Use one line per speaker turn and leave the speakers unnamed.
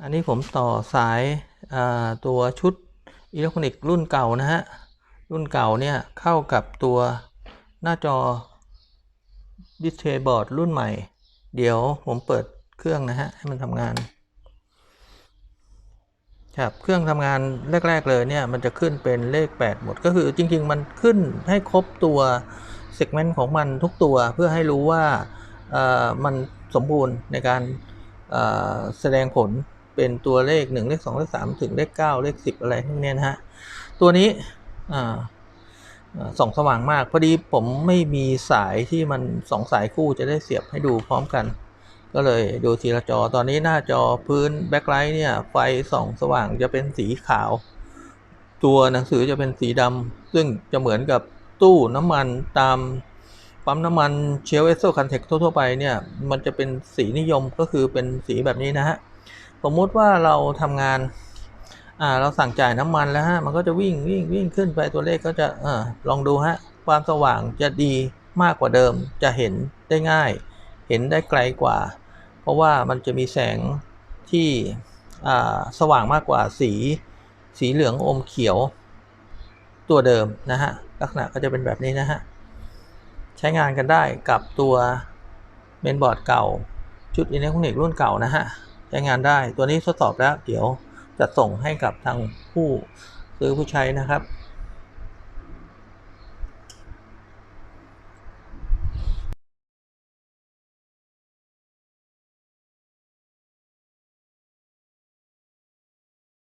อันนี้ผมต่อสายาตัวชุดอิเล็กทรอนิกส์รุ่นเก่านะฮะ รุ่นเก่าเนี่ยเข้ากับตัวหน้าจอดิสเพย์บอร์ดรุ่นใหม่ เดี๋ยวผมเปิดเครื่องนะฮะ ให้มันทำงาน ครับเครื่องทำงานแรก ๆ เลยเนี่ย มันจะขึ้นเป็นเลข 8 หมด ก็คือจริง ๆ มันขึ้นให้ครบตัวเซกเมนต์ของมันทุกตัวเพื่อให้รู้ว่ามันสมบูรณ์ในการแสดงผล เป็นตัวเลข 1 เลข 2 เลข 3 ถึงเลข 9 เลข 10 อะไรพวกนี้นะฮะ ตัวนี้ส่องสว่างมาก พอดีผมไม่มีสายที่มันสองสายคู่จะได้เสียบให้ดูพร้อมกัน ก็เลยดูทีละจอตอนนี้หน้าจอพื้นแบ็คไลท์เนี่ย ไฟส่องสว่างจะเป็นสีขาว ตัวหนังสือจะเป็นสีดำซึ่งจะเหมือนกับตู้น้ำมันตามปั๊มน้ำมันเชลเอสโซคันเทคทั่วๆไปเนี่ย มันจะเป็นสีนิยมก็คือเป็นสีแบบนี้นะฮะ สมมุติว่าเราทำงานอ่าเราสั่งจ่ายน้ำมันแล้วฮะมันก็จะวิ่งวิ่งวิ่งขึ้นไปตัวเลขก็จะเออลองดูฮะความสว่างจะดีมากกว่าเดิมจะเห็นได้ง่าย เห็นได้ไกลกว่า เพราะว่ามันจะมีแสงที่สว่างมากกว่าสีสีเหลืองอมเขียว ตัวเดิมนะฮะลักษณะก็จะเป็นแบบนี้นะฮะใช้งานกันได้กับตัวเมนบอร์ดเก่าชุดอิเล็กทรอนิกส์รุ่นเก่านะฮะ ใช้งานได้ ตัวนี้ทดสอบแล้ว เดี๋ยวจะส่งให้กับทางผู้ซื้อผู้ใช้นะครับ